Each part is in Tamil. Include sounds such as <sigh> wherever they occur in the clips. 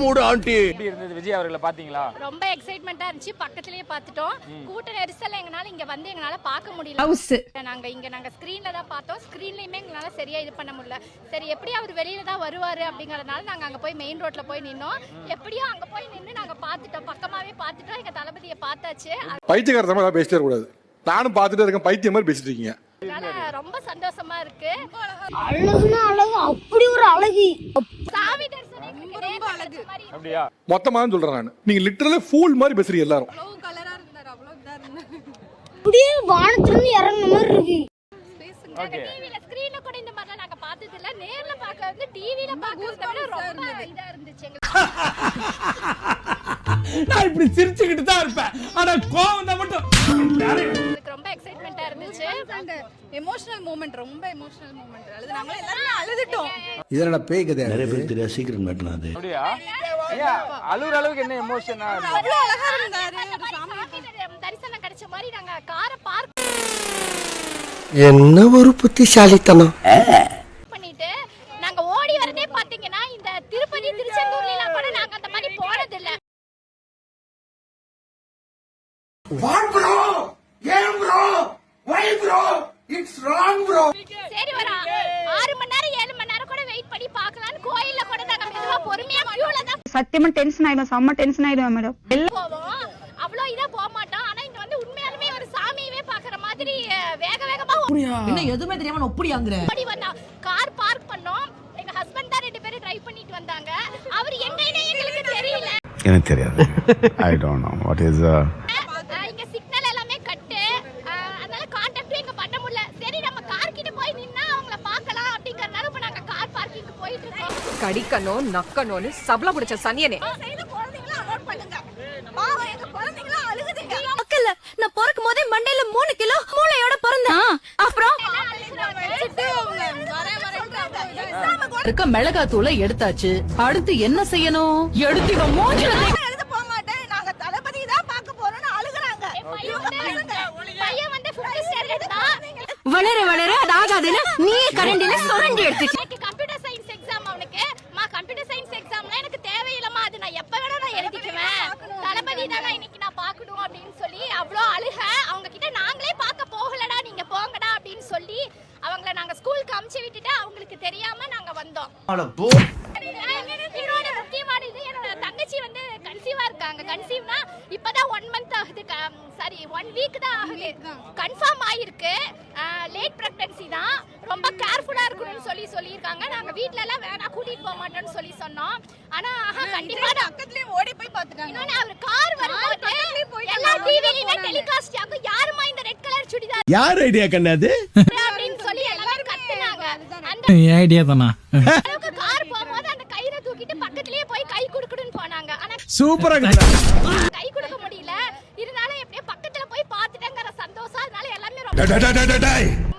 மூடு ஆண்டி. எப்படி இருந்தது விஜய் அவர்களை பாத்தீங்களா? ரொம்ப எக்ஸைட்மெண்ட்டா இருந்துச்சு. பக்கத்துலயே பார்த்துட்டோம் கூட்ட நெரிசல் எங்கனால இங்க வந்து எங்களால பார்க்க முடியல. ஹவுஸ் நாங்க இங்க நாங்க ஸ்கிரீன்ல தான் பார்த்தோம். ஸ்கிரீன்லயுமே எங்களால சரியா இது பண்ண முடியல. சரி எப்படி அவர் வெளியில தான் வருவாரு அப்படிங்கறதுனால நாங்க அங்க போய் மெயின் ரோட்ல போய் நின்னோம். எப்படியோ அங்க போய் நின்னு நாங்க பார்த்துட்டோம் பக்கமாவே பார்த்துட்டோம் எங்க தளபதியை பார்த்தாச்சு. பைத்தியக்காரத்தமா ஏதாவது பேசிட்டே கூடாது நானும் பார்த்துட்டே இருக்கேன். பைத்தியம் மாதிரி பேசிட்டு இருக்கீங்க. அதனால ரொம்ப சந்தோஷமா இருக்கு அழகுனா அழகு அப்படி ஒரு அழகு சாமி தரிசனம் ரொம்ப அழகு அப்படியா? மொத்தமா தான் சொல்றேன் நான். நீங்க லிட்டரலி ஃபூல் மாதிரி பேசுறீங்க எல்லாரும். அப்படியே வானத்துல இறங்குன மாதிரி இருக்கு. ஓகே டிவில ஸ்கிரீன்ல கூட இந்த மாதிரி நாங்க பார்த்தது இல்ல. நேர்ல பார்க்க வந்து டிவில பார்க்கறத விட ரொம்ப இதா இருந்துச்சு எங்களுக்கு. <laughs> நான் இப்படி சிரிச்சுக்கிட்டு தான் இருப்பேன். ஆனா கோவம் தான் மட்டும் எனக்கு ரொம்ப எக்ஸைட்மெண்ட்டா இருந்துச்சு. எமோஷனல் மூமெண்ட் ரொம்ப எமோஷனல் மூமெண்ட் அழுது நாங்களே எல்லாருமே அழுதுட்டோம். இதெல்லாம் பேய் கதை நிறைய பேருக்கு தெரியாது சீக்கிரம் மேட்டனா அது. அப்படியா? ஐயா அழுகுற அளவுக்கு என்ன எமோஷனா அவ்வளவு அழகா இருந்தாரு அந்த மாதிரி சாமி. தரி- தரிசனம் கிடைச்ச மாதிரி நாங்க காரை பார்க் என்ன ஒரு புத்திசாலித்தனம். பண்ணிட்டு நாங்க ஓடி வரதே பாத்தீங்கன்னா இந்த திருப்பதி திருச்செந்தூர்ல எல்லாம் கூட நாங்க அந்த மாதிரி இல்ல சரி ஆ- ஆறு மணி நேரம் ஏழு மணி நேரம் கூட வெயிட் பண்ணி பார்க்கலாம்னு கியூல சத்தியமா டென்ஷன் ஆயிடும் செம்ம டென்ஷன் ஆயிடும் மேடம் போவோம். அவ்வளோ இதா போக மாட்டோம். ஆனா இங்க வந்து உண்மையாலுமே ஒரு சாமியவே பாக்குற மாதிரி வேக வேகமா இன்னும் எதுவுமே தெரியாம ஒப்படியாங்கிற ஓடி வந்தோம் கார் பார்க் பண்ணோம். எங்க ஹஸ்பண்ட் தான் ரெண்டு பேரும் டிரைவ் பண்ணிட்டு வந்தாங்க. அவர் எங்கன்னு எங்களுக்கு தெரியல. எனக்கு தெரியாது. I don't know what is uh, இங்க சிக்னல் எல்லாமே கட்டு அஹ், அதனால கான்டாக்டும் எங்க பண்ண முடியல சரி நம்ம கார் கிட்ட போய் நின்னா அவங்கள பார்க்கலாம் அப்படிங்கறதுனால இப்ப நாங்க கார் பார்க்கிங் போயிட்டு இருக்கோம் கடிக்கணும் நக்கணும்னு சபல பிடிச்ச சனியனே. நான் பிறக்கும் போதே மண்டையில மூணு கிலோ மூளையோட பிறந்தேன். அப்புறம்? இருக்க மிளகாத்தூளை எடுத்தாச்சு. அடுத்து என்ன செய்யணும்? எடுத்து இவன் மூஞ்சில வளர வளர அது ஆகாதுன்னு நீ கரண்டில சுரண்டி எடுத்துச்சு. தானே இன்னைக்கு நான் பார்க்கணும் அப்படின்னு சொல்லி அவ்வளோ அழுக. அவங்க கிட்ட நாங்களே பார்க்க போகலடா நீங்க போங்கடா அப்படின்னு சொல்லி அவங்கள நாங்க ஸ்கூலுக்கு அமுச்சு விட்டுட்டு அவங்களுக்கு தெரியாம நாங்க வந்தோம். இன்னொரு முக்கியமான இது? என்னோட தங்கச்சி வந்து கன்சீவா இருக்காங்க. கன்சீவ்னா இப்பதான் ஒன் மந்த் ஆகுது. சாரி ஒன் வீக் தான் ஆகுது. கன்ஃபார்ம் ஆயிருக்கு. லேட் பிரெக்னன்சி தான். ரொம்ப கேர்ஃபுல்லா இருக்கணும்னு சொல்லி சொல்லியிருக்காங்க. நாங்க வீட்ல எல்லாம் வேணா கூட்டிட்டு போக மாட்டோம்னு சொல்லி சொன்னோம். ஆனா ஆஹா, கண்டிப்பா பக்கத்துலயே ஓடி போய் பாத்துட்டாங்க இன்னொன்னு அவர் கார் வரும்போது எல்லா டிவிலயுமே டெலிகாஸ்ட் ஆகும் யாருமா இந்த ரெட் கலர் சுடிதார்? யார் ஐடியா கண்ணாது? அப்படின்னு சொல்லி எல்லாரும் கத்துனாங்க. அந்த ஐடியா தானா? அளவுக்கு கார் போகும்போது அந்த கயிறை தூக்கிட்டு பக்கத்துலயே போய் கை குடுக்குடுன்னு போனாங்க. ஆனா சூப்பரா கை கொடுக்க முடியல. இருந்தாலும் எப்படியோ பக்கத்துல போய் பார்த்துட்டேங்கிற சந்தோஷம். அதனால எல்லாமே ரொம்ப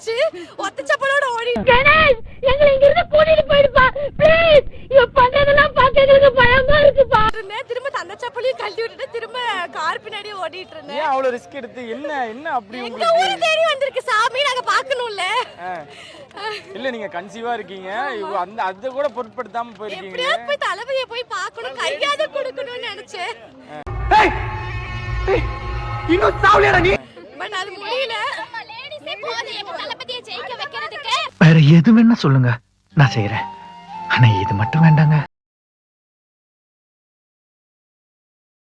ஒரு பக்கம் போயிடுச்சு ஒத்த சப்பலோட ஓடி கணேஷ் எங்களை இங்க இருந்து கூட்டிட்டு போயிடுப்பா. ப்ளீஸ் இவன் பண்றதெல்லாம் பார்க்க எங்களுக்கு பயமா இருக்குப்பா. இருந்தேன். திரும்ப அந்த சப்பலையும் கழட்டி விட்டுட்டு திரும்ப கார் பின்னாடியே ஓடிட்டு இருந்தேன். ஏன் அவ்வளவு ரிஸ்க் எடுத்து? என்ன என்ன அப்படி எங்க ஊரு உங்களுக்கு தேடி வந்திருக்கு சாமி நாங்க பாக்கணும்ல ஆ. இல்ல நீங்க கன்சீவா இருக்கீங்க. இவ- அந்த அது கூட பொருட்படுத்தாம போயிருக்கீங்க. எப்படியாவது போய் தளபதியை போய் பார்க்கணும் கையாவது கொடுக்கணும்னு நினைச்சேன். இன்னும் சாவலியா நீ? பட் அது முடியல. வேற எது வேணா சொல்லுங்க. நான் செய்யறேன் ஆனா இது மட்டும் வேண்டாங்க.